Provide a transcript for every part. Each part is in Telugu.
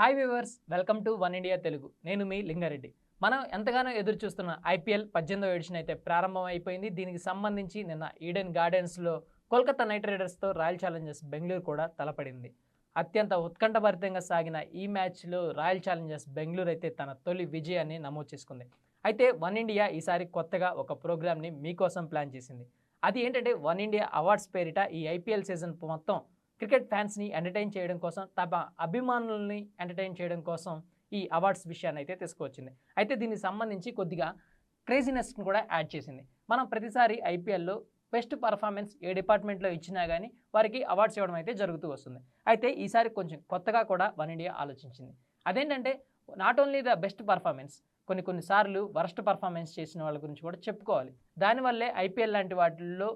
Hi viewers welcome to one India Telugu. నేను మీ లింగారెడ్డి. మనం ఎంతగానో ఎదురు చూస్తున్న ఐపీఎల్ పద్దెనిమిదో ఎడిషన్ అయితే ప్రారంభం అయిపోయింది దీనికి సంబంధించి నిన్న ఈడెన్ గార్డెన్స్లో కోల్కతా నైట్ రైడర్స్తో రాయల్ ఛాలెంజర్స్ బెంగళూరు కూడా తలపడింది. అత్యంత ఉత్కంఠభరితంగా సాగిన ఈ మ్యాచ్లో రాయల్ ఛాలెంజర్స్ బెంగళూరు అయితే తన తొలి విజయాన్ని నమోదు చేసుకుంది. అయితే వన్ ఇండియా ఈసారి కొత్తగా ఒక ప్రోగ్రామ్ని మీకోసం ప్లాన్ చేసింది. అది ఏంటంటే వన్ ఇండియా అవార్డ్స్ పేరిట ఈ ఐపీఎల్ సీజన్ మొత్తం క్రికెట్ ఫ్యాన్స్ని ఎంటర్టైన్ చేయడం కోసం తమ అభిమానుల్ని ఎంటర్టైన్ చేయడం కోసం ఈ అవార్డ్స్ విషయాన్ని అయితే తీసుకువచ్చింది. అయితే దీనికి సంబంధించి కొద్దిగా క్రేజీనెస్ని కూడా యాడ్ చేసింది. మనం ప్రతిసారి ఐపీఎల్లో బెస్ట్ పర్ఫార్మెన్స్ ఏ డిపార్ట్మెంట్లో ఇచ్చినా కానీ వారికి అవార్డ్స్ ఇవ్వడం అయితే జరుగుతూ వస్తుంది. అయితే ఈసారి కొంచెం కొత్తగా కూడా వన్ ఇండియా ఆలోచించింది. అదేంటంటే not only the best performance కొన్ని కొన్నిసార్లు వరస్ట్ పర్ఫార్మెన్స్ చేసిన వాళ్ళ గురించి కూడా చెప్పుకోవాలి. దానివల్లే ఐపీఎల్ లాంటి వాటిల్లో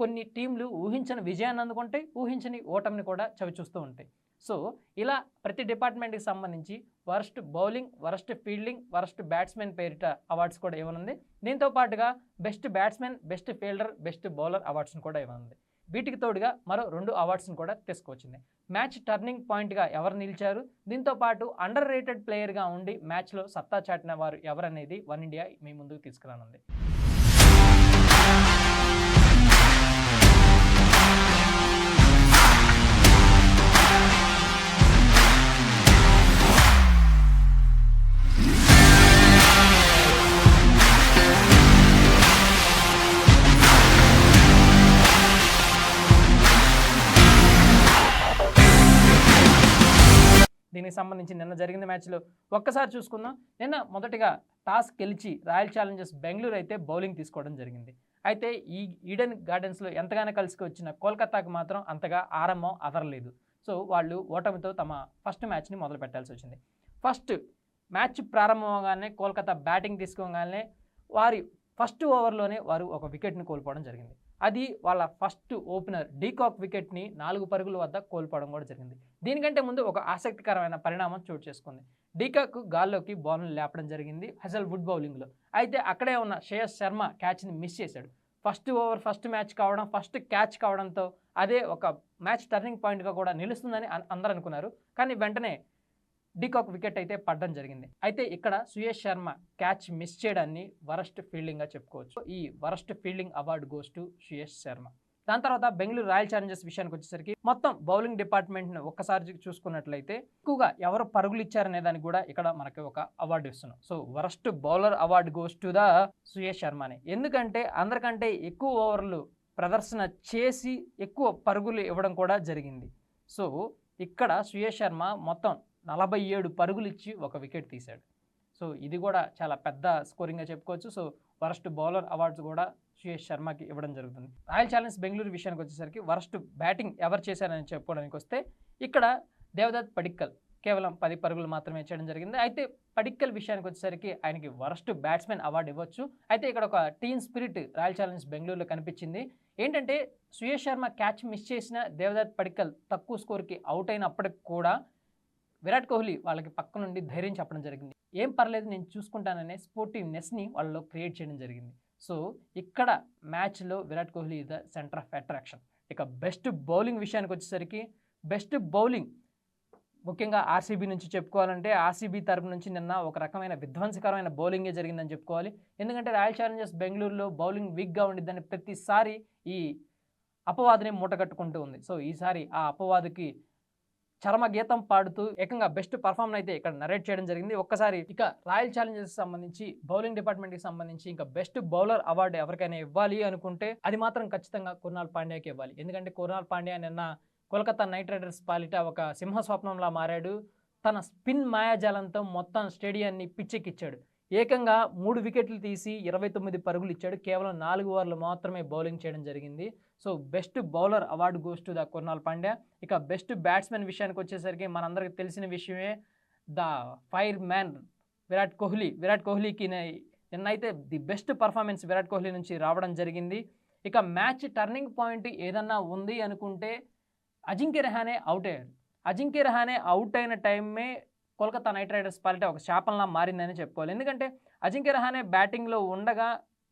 కొన్ని టీంలు ఊహించని విజయాన్ని అందుకుంటాయి ఊహించని ఓటమిని కూడా చవిచూస్తూ ఉంటాయి. సో ఇలా ప్రతి డిపార్ట్మెంట్కి సంబంధించి worst bowling worst fielding worst batsmen పేరిట అవార్డ్స్ కూడా ఇవ్వనుంది. దీంతో పాటుగా best batsmen best fielder best bowler అవార్డ్స్ని కూడా ఇవ్వనుంది. వీటికి తోడుగా మరో రెండు అవార్డ్స్ని కూడా తీసుకొచ్చింది మ్యాచ్ టర్నింగ్ పాయింట్గా ఎవరు నిలిచారు? దీంతో పాటు అండర్ రేటెడ్ ప్లేయర్గా ఉండి మ్యాచ్లో సత్తా చాటిన వారు ఎవరనేది వన్ ఇండియా మీ ముందుకు తీసుకురానుంది. సంబంధించి నిన్న జరిగిన మ్యాచ్లో. ఒక్కసారి చూసుకుందాం. నిన్న మొదటిగా టాస్ గెలిచి రాయల్ ఛాలెంజర్స్ బెంగళూరు అయితే బౌలింగ్ తీసుకోవడం జరిగింది. అయితే ఈ ఈడెన్ గార్డెన్స్లో ఎంతగానో కలిసి వచ్చిన కోల్కతాకు మాత్రం అంతగా ఆరంభం అదరలేదు. సో వాళ్ళు ఓటమితో తమ ఫస్ట్ మ్యాచ్ని మొదలు పెట్టాల్సి వచ్చింది. ఫస్ట్ మ్యాచ్ ప్రారంభమవగానే కోల్కతా బ్యాటింగ్ తీసుకోగానే వారి ఫస్ట్ ఓవర్లోనే వారు ఒక వికెట్ని కోల్పోవడం జరిగింది. అది వాళ్ళ ఫస్ట్ ఓపెనర్ డీకాక్ వికెట్ని నాలుగు పరుగుల వద్ద కోల్పోవడం కూడా జరిగింది. దీనికంటే ముందు ఒక ఆసక్తికరమైన పరిణామం చోటు చేసుకుంది. డీకాక్ గాల్లోకి బాల్ను లేపడం జరిగింది హజల్ వుడ్ బౌలింగ్లో. అయితే అక్కడే ఉన్న శ్రేయస్ శర్మ క్యాచ్ని మిస్ చేశాడు. ఫస్ట్ ఓవర్ ఫస్ట్ మ్యాచ్ కావడం ఫస్ట్ క్యాచ్ కావడంతో అదే ఒక మ్యాచ్ టర్నింగ్ పాయింట్గా కూడా నిలుస్తుందని అందరూ అనుకున్నారు. కానీ వెంటనే డీకాక్ వికెట్ అయితే పడడం జరిగింది. అయితే ఇక్కడ సుయేష్ శర్మ క్యాచ్ మిస్ చేయడాన్ని వరస్ట్ ఫీల్డింగ్గా చెప్పుకోవచ్చు. ఈ worst fielding award goes to Suyash Sharma. దాని తర్వాత బెంగళూరు రాయల్ ఛాలెంజర్స్ విషయానికి వచ్చేసరికి మొత్తం బౌలింగ్ డిపార్ట్మెంట్ని ఒక్కసారి చూసుకున్నట్లయితే ఎక్కువగా ఎవరు పరుగులు ఇచ్చారనే దానికి కూడా ఇక్కడ మనకి ఒక అవార్డు ఇస్తున్నాం. So worst bowler award goes to the Suyash శర్మని. ఎందుకంటే అందరికంటే ఎక్కువ ఓవర్లు ప్రదర్శన చేసి ఎక్కువ పరుగులు ఇవ్వడం కూడా జరిగింది. సో ఇక్కడ సుయేష్ శర్మ మొత్తం నలభై ఏడు పరుగులు ఇచ్చి ఒక వికెట్ తీశాడు. సో ఇది కూడా చాలా పెద్ద స్కోరింగ్గా చెప్పుకోవచ్చు. సో వరస్ట్ బౌలర్ అవార్డ్స్ కూడా సుయేష్ శర్మకి ఇవ్వడం జరుగుతుంది. రాయల్ ఛాలెంజ్ బెంగళూరు విషయానికి వచ్చేసరికి వరస్ట్ బ్యాటింగ్ ఎవరు చేశారని చెప్పుకోవడానికి వస్తే ఇక్కడ దేవదత్ పడిక్కల్ కేవలం పది పరుగులు మాత్రమే చేయడం జరిగింది. అయితే పడిక్కల్ విషయానికి వచ్చేసరికి ఆయనకి వరస్ట్ బ్యాట్స్మెన్ అవార్డు ఇవ్వచ్చు. అయితే ఇక్కడ ఒక టీమ్ స్పిరిట్ రాయల్ ఛాలెంజర్స్ బెంగళూరులో కనిపించింది. ఏంటంటే సుయేష్ శర్మ క్యాచ్ మిస్ చేసిన దేవదత్ పడిక్కల్ తక్కువ స్కోర్కి అవుట్ అయినప్పటికి కూడా విరాట్ కోహ్లీ వాళ్ళకి పక్క నుండి ధైర్యం చెప్పడం జరిగింది. ఏం పర్లేదు నేను చూసుకుంటాననే స్పోర్టివ్నెస్ని వాళ్ళలో క్రియేట్ చేయడం జరిగింది. సో ఇక్కడ మ్యాచ్లో Virat Kohli the centre of attraction ఇక బెస్ట్ బౌలింగ్ విషయానికి వచ్చేసరికి బెస్ట్ బౌలింగ్ ముఖ్యంగా ఆర్సీబీ నుంచి చెప్పుకోవాలంటే ఆర్సీబీ తరపు నుంచి నిన్న ఒక రకమైన విధ్వంసకరమైన బౌలింగే జరిగిందని చెప్పుకోవాలి. ఎందుకంటే రాయల్ ఛాలెంజర్స్ బెంగళూరులో బౌలింగ్ వీక్గా ఉండిద్దని ప్రతిసారి ఈ అపవాదిని మూటగట్టుకుంటూ ఉంది. సో ఈసారి ఆ అపవాదికి చరమ గీతం పాడుతూ ఏకంగా బెస్ట్ పర్ఫార్మ్ అయితే ఇక్కడ నరేట్ చేయడం జరిగింది. ఒక్కసారి ఇక రాయల్ ఛాలెంజర్స్ సంబంధించి బౌలింగ్ డిపార్ట్మెంట్కి సంబంధించి ఇంకా బెస్ట్ బౌలర్ అవార్డు ఎవరికైనా ఇవ్వాలి అనుకుంటే అది మాత్రం ఖచ్చితంగా కుర్నాల్ పాండ్యాకి ఇవ్వాలి. ఎందుకంటే కుర్నాల్ పాండ్యా నిన్న కోల్కతా నైట్ రైడర్స్ పాలిట ఒక సింహ స్వప్నంలా మారాడు. తన స్పిన్ మాయాజాలంతో మొత్తం స్టేడియాన్ని పిచ్చెక్కిచ్చాడు. ఏకంగా మూడు వికెట్లు తీసి ఇరవై తొమ్మిది పరుగులు ఇచ్చాడు. కేవలం నాలుగు ఓవర్లు మాత్రమే బౌలింగ్ చేయడం జరిగింది. So best bowler award goes to the Krunal Pandya. ఇక బెస్ట్ బ్యాట్స్మెన్ విషయానికి వచ్చేసరికి మనందరికి తెలిసిన విషయమే the fire man Virat Kohli. Virat కోహ్లీకి నిన్నైతే the best performance Virat Kohli నుంచి రావడం జరిగింది. ఇక మ్యాచ్ టర్నింగ్ పాయింట్ ఏదన్నా ఉంది అనుకుంటే అజింక్య రహానే అవుట్ అయ్యారు అజింక్య రహానే అవుట్ అయిన టైమే కోల్కతా నైట్ రైడర్స్ పాలిట ఒక శాపంలా మారిందని చెప్పుకోవాలి. ఎందుకంటే అజింక్య రహానే బ్యాటింగ్లో ఉండగా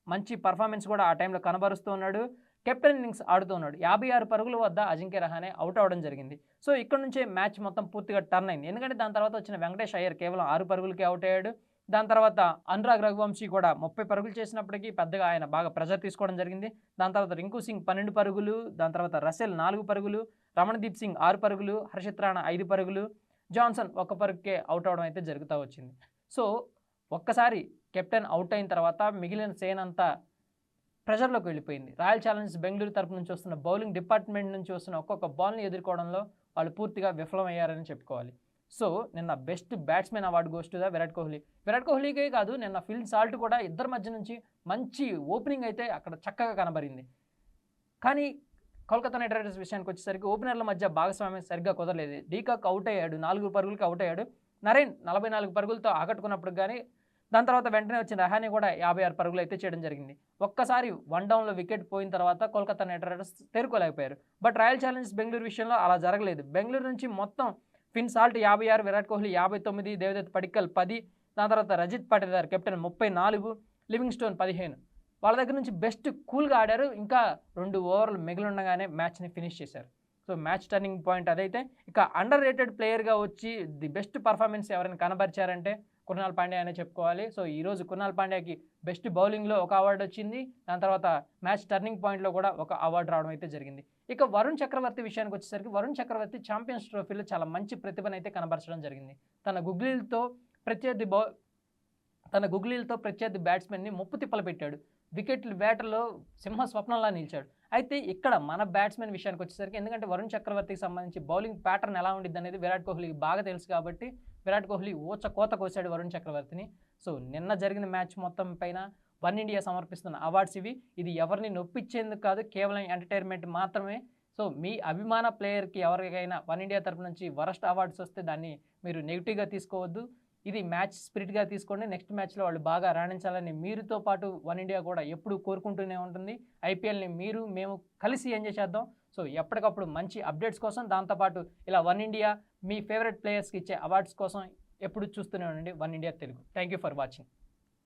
మంచి పర్ఫార్మెన్స్ కూడా ఆ టైంలో కనబరుస్తూ ఉన్నాడు. కెప్టెన్ ఇన్నింగ్స్ ఆడుతూ ఉన్నాడు. యాభై ఆరు పరుగుల వద్ద అజింక్య రహానే అవుట్ అవ్వడం జరిగింది. సో ఇక్కడ నుంచే మ్యాచ్ మొత్తం పూర్తిగా టర్న్ అయింది. ఎందుకంటే దాని తర్వాత వచ్చిన వెంకటేష్ అయ్యర్ కేవలం ఆరు పరుగులకి అవుట్ అయ్యాడు. దాని తర్వాత అనురాగ్ రఘువంశీ కూడా ముప్పై పరుగులు చేసినప్పటికీ పెద్దగా ఆయన బాగా ప్రెజర్ తీసుకోవడం జరిగింది. దాని తర్వాత రింకు సింగ్ పన్నెండు పరుగులు దాని తర్వాత రసెల్ నాలుగు పరుగులు రమణదీప్ సింగ్ ఆరు పరుగులు హర్షిత్ రాణా ఐదు పరుగులు జాన్సన్ ఒక్క పరుకే అవుట్ అవడం అయితే జరుగుతూ వచ్చింది. సో ఒక్కసారి కెప్టెన్ అవుట్ అయిన తర్వాత మిగిలిన సేన్ అంతా ప్రెషర్లోకి వెళ్ళిపోయింది. రాయల్ ఛాలెంజర్స్ బెంగళూరు తరపు నుంచి వస్తున్న బౌలింగ్ డిపార్ట్మెంట్ నుంచి వస్తున్న ఒక్కొక్క బాల్ని ఎదుర్కోవడంలో వాళ్ళు పూర్తిగా విఫలమయ్యారని చెప్పుకోవాలి. సో నిన్న best batsmen award goes to the Virat Kohli. Virat కోహ్లీకే కాదు నిన్న ఫిల్ సాల్ట్ కూడా ఇద్దరి మధ్య నుంచి మంచి ఓపెనింగ్ అయితే అక్కడ చక్కగా కనబడింది. కానీ కోల్కతా నైట్ రైడర్స్ విషయానికి వచ్చేసరికి ఓపెనర్ల మధ్య భాగస్వామ్యం సరిగ్గా కుదరలేదు. డీకాక్ అవుట్ అయ్యాడు. నాలుగు పరుగులకి అవుట్ అయ్యాడు. నరేన్ నలభై నాలుగు పరుగులతో ఆకట్టుకున్నప్పుడు కానీ దాని తర్వాత వెంటనే వచ్చిన రహానీ కూడా యాభై ఆరు పరుగులు అయితే చేయడం జరిగింది. ఒక్కసారి వన్ డౌన్లో వికెట్ పోయిన తర్వాత కోల్కతా నైట్ రైడర్స్ తేరుకోలేకపోయారు. బట్ రాయల్ ఛాలెంజర్స్ బెంగళూరు విషయంలో అలా జరగలేదు. బెంగళూరు నుంచి మొత్తం ఫిన్ సాల్ట్ యాభై ఆరు విరాట్ కోహ్లీ యాభై తొమ్మిది దేవదత్ పడిక్కల్ పది దాని తర్వాత రజిత్ పాటిదార్ కెప్టెన్ ముప్పై నాలుగు లివింగ్ స్టోన్ పదిహేను. వాళ్ళ దగ్గర నుంచి బెస్ట్ కూల్గా ఆడారు. ఇంకా రెండు ఓవర్లు మిగిలి ఉండగానే మ్యాచ్ని ఫినిష్ చేశారు. సో మ్యాచ్ టర్నింగ్ పాయింట్ అదైతే ఇక అండర్ రేటెడ్ ప్లేయర్గా వచ్చి ది బెస్ట్ పర్ఫార్మెన్స్ ఎవరైనా కనబరిచారంటే కుర్నాల్ పాండ్యా అనే చెప్పుకోవాలి. సో ఈరోజు కుర్నాల్ పాండ్యాకి బెస్ట్ బౌలింగ్లో ఒక అవార్డు వచ్చింది. దాని తర్వాత మ్యాచ్ టర్నింగ్ పాయింట్లో కూడా ఒక అవార్డు రావడం అయితే జరిగింది. ఇక వరుణ్ చక్రవర్తి విషయానికి వచ్చేసరికి వరుణ్ చక్రవర్తి ఛాంపియన్స్ ట్రోఫీలో చాలా మంచి ప్రతిభను అయితే కనబరచడం జరిగింది. తన గుగ్లీలతో ప్రత్యర్థి బౌ తన గుగ్లీలతో ప్రత్యర్థి బ్యాట్స్మెన్ని ముప్పు తిప్పలు పెట్టాడు. వికెట్లు బ్యాటర్లో సింహ స్వప్నంలా నిలిచాడు. అయితే ఇక్కడ మన బ్యాట్స్మెన్ విషయానికి వచ్చేసరికి ఎందుకంటే వరుణ్ చక్రవర్తికి సంబంధించి బౌలింగ్ ప్యాటర్న్ ఎలా ఉండిద్ది అనేది విరాట్ కోహ్లీకి బాగా తెలుసు కాబట్టి విరాట్ కోహ్లీ ఊచ కోత కోసాడు వరుణ్ చక్రవర్తిని. సో నిన్న జరిగిన మ్యాచ్ మొత్తం పైన వన్ ఇండియా సమర్పిస్తున్న అవార్డ్స్ ఇవి. ఇది ఎవరిని నొప్పించేందుకు కాదు కేవలం ఎంటర్టైన్మెంట్ మాత్రమే. సో మీ అభిమాన ప్లేయర్కి ఎవరికైనా వన్ ఇండియా తరపు నుంచి వరస్ట్ అవార్డ్స్ వస్తే దాన్ని మీరు నెగిటివ్గా తీసుకోవద్దు. ఇది మ్యాచ్ స్పిరిట్గా తీసుకోండి. నెక్స్ట్ మ్యాచ్లో వాళ్ళు బాగా రాణించాలని మీరుతో పాటు వన్ ఇండియా కూడా ఎప్పుడు కోరుకుంటూనే ఉంటుంది. ఐపీఎల్ని మీరు మేము కలిసి ఎంజాయ్ చేద్దాం. సో ఎప్పటికప్పుడు మంచి అప్డేట్స్ కోసం దాంతోపాటు ఇలా వన్ ఇండియా మీ ఫేవరెట్ ప్లేయర్స్కి ఇచ్చే అవార్డ్స్ కోసం ఎప్పుడు చూస్తూనే ఉండండి. One India Telugu. Thank you for watching.